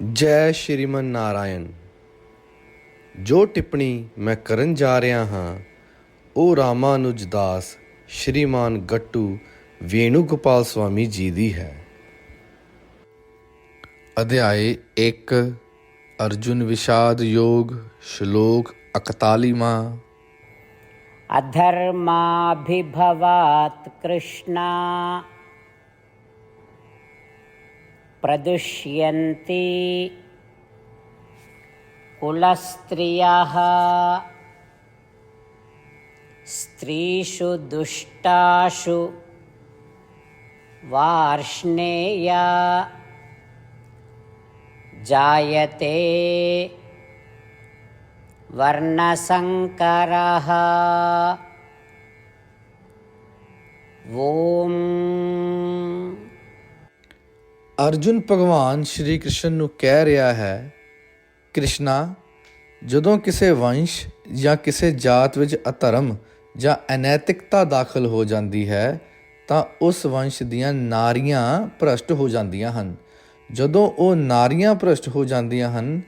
ਜੈ ਸ਼੍ਰੀਮਨ ਨਾਰਾਇਣ, ਜੋ ਟਿੱਪਣੀ ਮੈਂ ਕਰਨ ਜਾ ਰਿਹਾ ਹਾਂ ਉਹ ਰਾਮਾਨੁਜ ਦਾਸ, ਸ਼੍ਰੀਮਾਨ ਗੱਟੂ ਵੇਣੂ ਗੋਪਾਲ ਸੁਆਮੀ ਜੀ ਦੀ ਹੈ। ਅਧਿਆਇ 1 ਅਰਜੁਨ ਵਿਸ਼ਾਦ ਯੋਗ, ਸ਼ਲੋਕ 41ਵਾਂ ਅਧਰਮਾਭਿਭਵਾਤ ਕ੍ਰਿਸ਼ਨਾ। प्रदुष्यन्ति। कुलस्त्रियः स्त्रीषु दुष्टाषु वार्ष्णेया जायते वर्णसङ्करः। ॐ ਅਰਜੁਨ ਭਗਵਾਨ ਸ਼੍ਰੀ ਕ੍ਰਿਸ਼ਨ ਨੂੰ ਕਹਿ ਰਿਹਾ ਹੈ, ਕ੍ਰਿਸ਼ਨਾ, ਜਦੋਂ ਕਿਸੇ ਵੰਸ਼ ਜਾਂ ਕਿਸੇ ਜਾਤ ਵਿੱਚ ਅਧਰਮ ਜਾਂ ਅਨੈਤਿਕਤਾ ਦਾਖਲ ਹੋ ਜਾਂਦੀ ਹੈ, ਤਾਂ ਉਸ ਵੰਸ਼ ਦੀਆਂ ਨਾਰੀਆਂ ਭ੍ਰਸ਼ਟ ਹੋ ਜਾਂਦੀਆਂ ਹਨ। ਜਦੋਂ ਉਹ ਨਾਰੀਆਂ ਭ੍ਰਸ਼ਟ ਹੋ ਜਾਂਦੀਆਂ ਹਨ,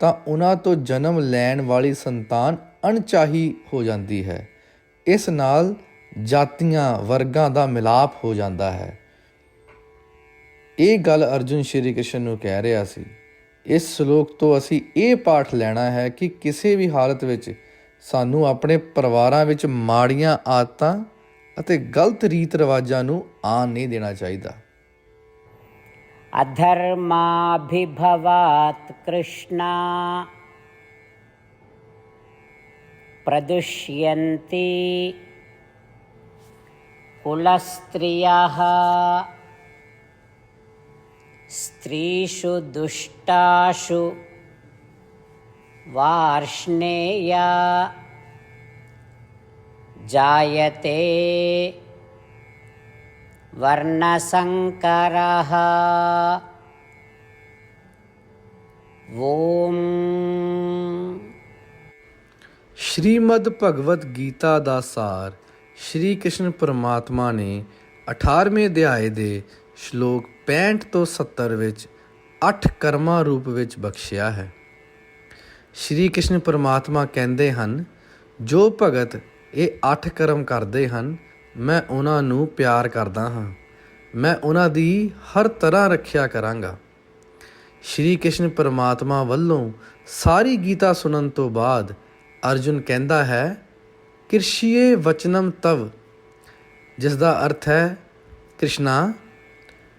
ਤਾਂ ਉਹਨਾਂ ਤੋਂ ਜਨਮ ਲੈਣ ਵਾਲੀ ਸੰਤਾਨ ਅਣਚਾਹੀ ਹੋ ਜਾਂਦੀ ਹੈ। ਇਸ ਨਾਲ ਜਾਤੀਆਂ ਵਰਗਾਂ ਦਾ ਮਿਲਾਪ ਹੋ ਜਾਂਦਾ ਹੈ। ਇਹ ਗੱਲ ਅਰਜੁਨ ਸ਼੍ਰੀ ਕ੍ਰਿਸ਼ਨ ਨੂੰ ਕਹਿ ਰਿਹਾ ਸੀ, ਇਸ ਸ਼ਲੋਕ ਤੋਂ ਅਸੀਂ ਇਹ ਪਾਠ ਲੈਣਾ ਹੈ ਕਿ ਕਿਸੇ ਵੀ ਹਾਲਤ ਵਿੱਚ ਸਾਨੂੰ ਆਪਣੇ ਪਰਿਵਾਰਾਂ ਵਿੱਚ ਮਾੜੀਆਂ ਆਦਤਾਂ ਅਤੇ ਗਲਤ ਰੀਤ ਰਿਵਾਜਾਂ ਨੂੰ ਆਣ ਨਹੀਂ ਦੇਣਾ ਚਾਹੀਦਾ। ਅਧਰਮਾਭਿਭਵਾਤ ਕ੍ਰਿਸ਼ਨਾ ਪ੍ਰਦੁਸ਼ਯੰਤੀ ਕੁਲਸਤ੍ਰਿਯਾਹ स्त्रीषु दुष्टाषु वार्ष्णेया जायते वर्णसङ्करः ॐ ਸ਼੍ਰੀਮਦ ਭਗਵਦ ਗੀਤਾ ਦਾ ਸਾਰ ਸ਼੍ਰੀ ਕ੍ਰਿਸ਼ਨ ਪਰਮਾਤਮਾ ਨੇ 18ਵੇਂ ਅਧਿਆਏ ਦੇ ਸ਼ਲੋਕ 65 ਤੋਂ 70 ਵਿੱਚ 8 ਕਰਮਾਂ ਰੂਪ ਵਿੱਚ ਬਖਸ਼ਿਆ ਹੈ। ਸ਼੍ਰੀ ਕ੍ਰਿਸ਼ਨ ਪਰਮਾਤਮਾ ਕਹਿੰਦੇ ਹਨ, ਜੋ ਭਗਤ ਇਹ 8 ਕਰਮ ਕਰਦੇ ਹਨ, ਮੈਂ ਉਹਨਾਂ ਨੂੰ ਪਿਆਰ ਕਰਦਾ ਹਾਂ। ਮੈਂ ਉਹਨਾਂ ਦੀ ਹਰ ਤਰ੍ਹਾਂ ਰੱਖਿਆ ਕਰਾਂਗਾ। ਸ਼੍ਰੀ ਕ੍ਰਿਸ਼ਨ ਪਰਮਾਤਮਾ ਵੱਲੋਂ ਸਾਰੀ ਗੀਤਾ ਸੁਣਨ ਤੋਂ ਬਾਅਦ ਅਰਜੁਨ ਕਹਿੰਦਾ ਹੈ, ਕਿਰਸ਼ੀਏ ਵਚਨਮ ਤਵ ਜਿਸ ਦਾ ਅਰਥ ਹੈ, ਕ੍ਰਿਸ਼ਨਾ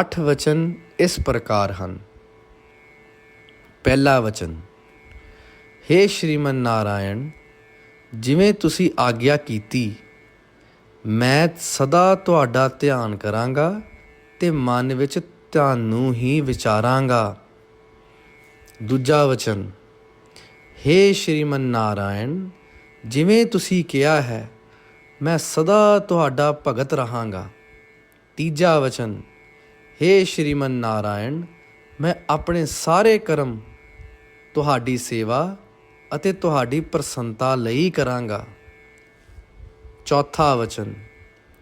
ਅੱਠ ਵਚਨ ਇਸ ਪ੍ਰਕਾਰ ਹਨ। ਪਹਿਲਾ ਵਚਨ हे ਸ਼੍ਰੀਮਨ ਨਾਰਾਇਣ, ਜਿਵੇਂ ਤੁਸੀਂ ਆਗਿਆ ਕੀਤੀ, ਮੈਂ ਸਦਾ ਤੁਹਾਡਾ ਧਿਆਨ ਕਰਾਂਗਾ ਤੇ ਮਨ ਵਿੱਚ ਤੁਹਾਨੂੰ ਹੀ ਵਿਚਾਰਾਂਗਾ। ਦੂਜਾ ਵਚਨ हे ਸ਼੍ਰੀਮਨ ਨਾਰਾਇਣ, ਜਿਵੇਂ ਤੁਸੀਂ ਕਿਹਾ ਹੈ, ਮੈਂ ਸਦਾ ਤੁਹਾਡਾ ਭਗਤ ਰਹਾਂਗਾ। ਤੀਜਾ ਵਚਨ हे ਸ਼੍ਰੀਮਨ ਨਾਰਾਇਣ, ਮੈਂ ਆਪਣੇ ਸਾਰੇ ਕਰਮ ਤੁਹਾਡੀ ਸੇਵਾ ਅਤੇ ਤੁਹਾਡੀ ਪ੍ਰਸੰਨਤਾ ਲਈ ਕਰਾਂਗਾ। ਚੌਥਾ ਵਚਨ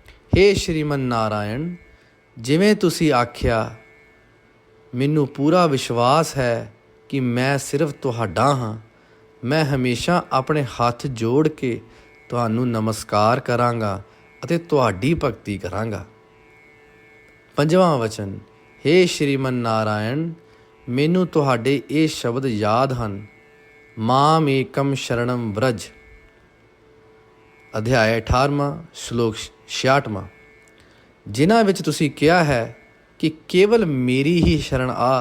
हे ਸ਼੍ਰੀਮਨ ਨਾਰਾਇਣ, ਜਿਵੇਂ ਤੁਸੀਂ ਆਖਿਆ, ਮੈਨੂੰ ਪੂਰਾ ਵਿਸ਼ਵਾਸ ਹੈ ਕਿ ਮੈਂ ਸਿਰਫ ਤੁਹਾਡਾ ਹਾਂ। ਮੈਂ ਹਮੇਸ਼ਾ ਆਪਣੇ ਹੱਥ ਜੋੜ ਕੇ ਤੁਹਾਨੂੰ ਨਮਸਕਾਰ ਕਰਾਂਗਾ ਅਤੇ ਤੁਹਾਡੀ ਭਗਤੀ ਕਰਾਂਗਾ। ਪੰਜਵਾਂ ਵਚਨ हे ਸ਼੍ਰੀਮਨ ਨਾਰਾਇਣ ਮੈਨੂੰ ਤੁਹਾਡੇ ਇਹ ਸ਼ਬਦ ਯਾਦ ਹਨ ਮਾਮ ਏਕਮ ਸ਼ਰਣਮ ਵਰਜ ਅਧਿਆਇ 18ਵਾਂ ਸ਼ਲੋਕ 66ਵਾਂ ਜਿਨ੍ਹਾਂ ਵਿੱਚ ਤੁਸੀਂ ਕਿਹਾ ਹੈ ਕਿ ਕੇਵਲ ਮੇਰੀ ਹੀ ਸ਼ਰਨ ਆ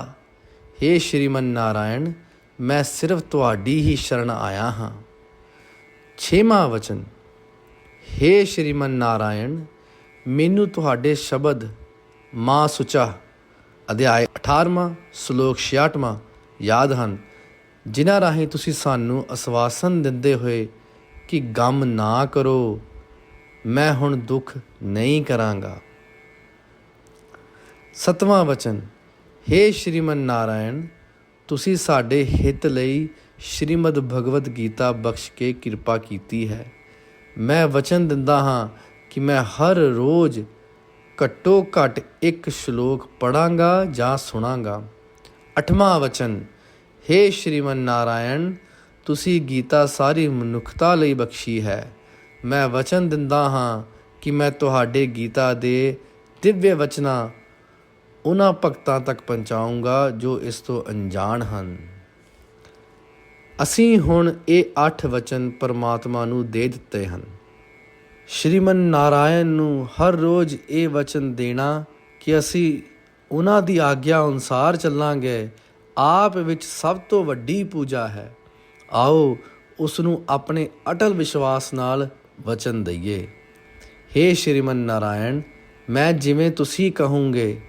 हे ਸ਼੍ਰੀਮਨ ਨਾਰਾਇਣ ਮੈਂ ਸਿਰਫ ਤੁਹਾਡੀ ਹੀ ਸ਼ਰਨ ਆਇਆ ਹਾਂ ਛੇਵਾਂ ਵਚਨ हे ਸ਼੍ਰੀਮਨ ਨਾਰਾਇਣ ਮੈਨੂੰ ਤੁਹਾਡੇ ਸ਼ਬਦ ਮਾਂ ਸੁਚਾ, ਅਧਿਆਇ 18ਵਾਂ ਸ਼ਲੋਕ 66ਵਾਂ ਯਾਦ ਹਨ, ਜਿਨ੍ਹਾਂ ਰਾਹੀਂ ਤੁਸੀਂ ਸਾਨੂੰ ਅਸਵਾਸਨ ਦਿੰਦੇ ਹੋਏ ਕਿ ਗਮ ਨਾ ਕਰੋ, ਮੈਂ ਹੁਣ ਦੁੱਖ ਨਹੀਂ ਕਰਾਂਗਾ। ਸਤਵਾਂ ਵਚਨ हे ਸ਼੍ਰੀਮਨ ਨਾਰਾਇਣ, ਤੁਸੀਂ ਸਾਡੇ ਹਿੱਤ ਲਈ ਸ਼੍ਰੀਮਦ ਭਗਵਦ ਗੀਤਾ ਬਖਸ਼ ਕੇ ਕਿਰਪਾ ਕੀਤੀ ਹੈ। ਮੈਂ ਵਚਨ ਦਿੰਦਾ ਹਾਂ ਕਿ ਮੈਂ ਹਰ ਰੋਜ਼ ਘੱਟੋ ਘੱਟ ਇੱਕ ਸ਼ਲੋਕ ਪੜਾਂਗਾ ਜਾਂ ਸੁਣਾਂਗਾ। ਅਠਵਾਂ ਵਚਨ हे ਸ਼੍ਰੀਮਨ ਨਾਰਾਇਣ ਤੁਸੀਂ ਗੀਤਾ ਸਾਰੀ ਮਨੁੱਖਤਾ ਲਈ ਬਖਸ਼ੀ ਹੈ। ਮੈਂ ਵਚਨ ਦਿੰਦਾ ਹਾਂ ਕਿ ਮੈਂ ਤੁਹਾਡੇ ਗੀਤਾ ਦੇ ਦਿਵਯ ਵਚਨਾਂ ਉਹਨਾਂ ਭਗਤਾਂ ਤੱਕ ਪਹੁੰਚਾਊਂਗਾ ਜੋ ਇਸ ਤੋਂ ਅਣਜਾਣ ਹਨ। ਅਸੀਂ ਹੁਣ ਇਹ ਅੱਠ ਵਚਨ ਪਰਮਾਤਮਾ ਨੂੰ ਦੇ ਦਿੱਤੇ ਹਨ। ਸ਼੍ਰੀਮਨ ਨਾਰਾਇਣ ਨੂੰ ਹਰ ਰੋਜ਼ ਇਹ ਵਚਨ ਦੇਣਾ ਕਿ ਅਸੀਂ ਉਹਨਾਂ ਦੀ ਆਗਿਆ ਅਨੁਸਾਰ ਚੱਲਾਂਗੇ। ਆਪ ਵਿੱਚ ਸਭ ਤੋਂ ਵੱਡੀ ਪੂਜਾ ਹੈ। ਆਓ ਉਸ ਨੂੰ ਆਪਣੇ ਅਟਲ ਵਿਸ਼ਵਾਸ ਨਾਲ ਵਚਨ ਦਈਏ। हे ਸ਼੍ਰੀਮਨ ਨਾਰਾਇਣ, ਮੈਂ ਜਿਵੇਂ ਤੁਸੀਂ ਕਹੋਗੇ,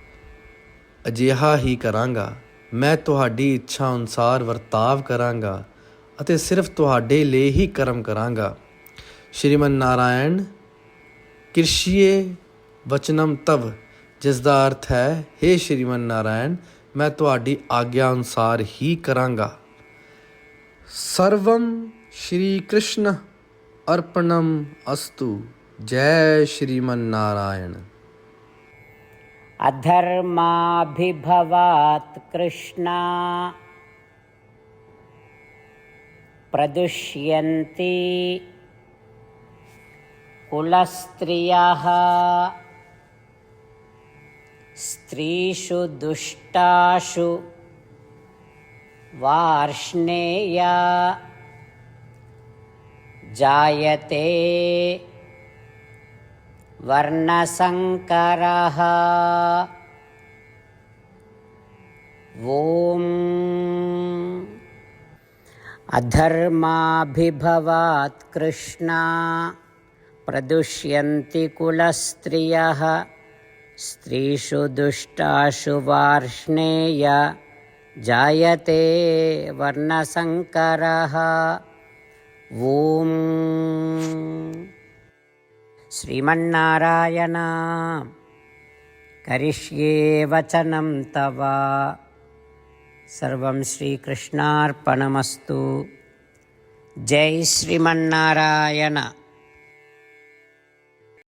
ਅਜਿਹਾ ਹੀ ਕਰਾਂਗਾ। ਮੈਂ ਤੁਹਾਡੀ ਇੱਛਾ ਅਨੁਸਾਰ ਵਰਤਾਵ ਕਰਾਂਗਾ ਅਤੇ ਸਿਰਫ ਤੁਹਾਡੇ ਲਈ ਹੀ ਕਰਮ ਕਰਾਂਗਾ। ਸ਼੍ਰੀਮਨ ਨਾਰਾਇਣ ਕਿਰਸ਼ੀਏ ਵਚਨਮ ਤਵ ਜਿਸ ਦਾ ਅਰਥ ਹੈ हे ਸ਼੍ਰੀਮਨ ਨਾਰਾਇਣ ਮੈਂ ਤੁਹਾਡੀ ਆਗਿਆ ਅਨੁਸਾਰ ਹੀ ਕਰਾਂਗਾ ਸਰਵਮ ਸ਼੍ਰੀ ਕ੍ਰਿਸ਼ਨ ਅਰਪਣਮ ਅਸਤੂ ਜੈ ਸ਼੍ਰੀਮਨ ਨਾਰਾਇਣ अधर्माभिभवात् कृष्णा प्रदुष्यन्ति कुलस्त्रियः। स्त्रीषु दुष्टाषु। वार्ष्णेया। जायते। वर्णसङ्करः। ॐ अधर्माभिभवात् कृष्णा प्रदुष्यन्ति कुलस्त्रियः स्त्रीषु दुष्टाषु वार्ष्णेय जायते वर्णसङ्करः ॐ श्रीमन्नारायण करिष्ये वचनं तव सर्वं श्रीकृष्णार्पणमस्तु जय श्रीमन्नारायण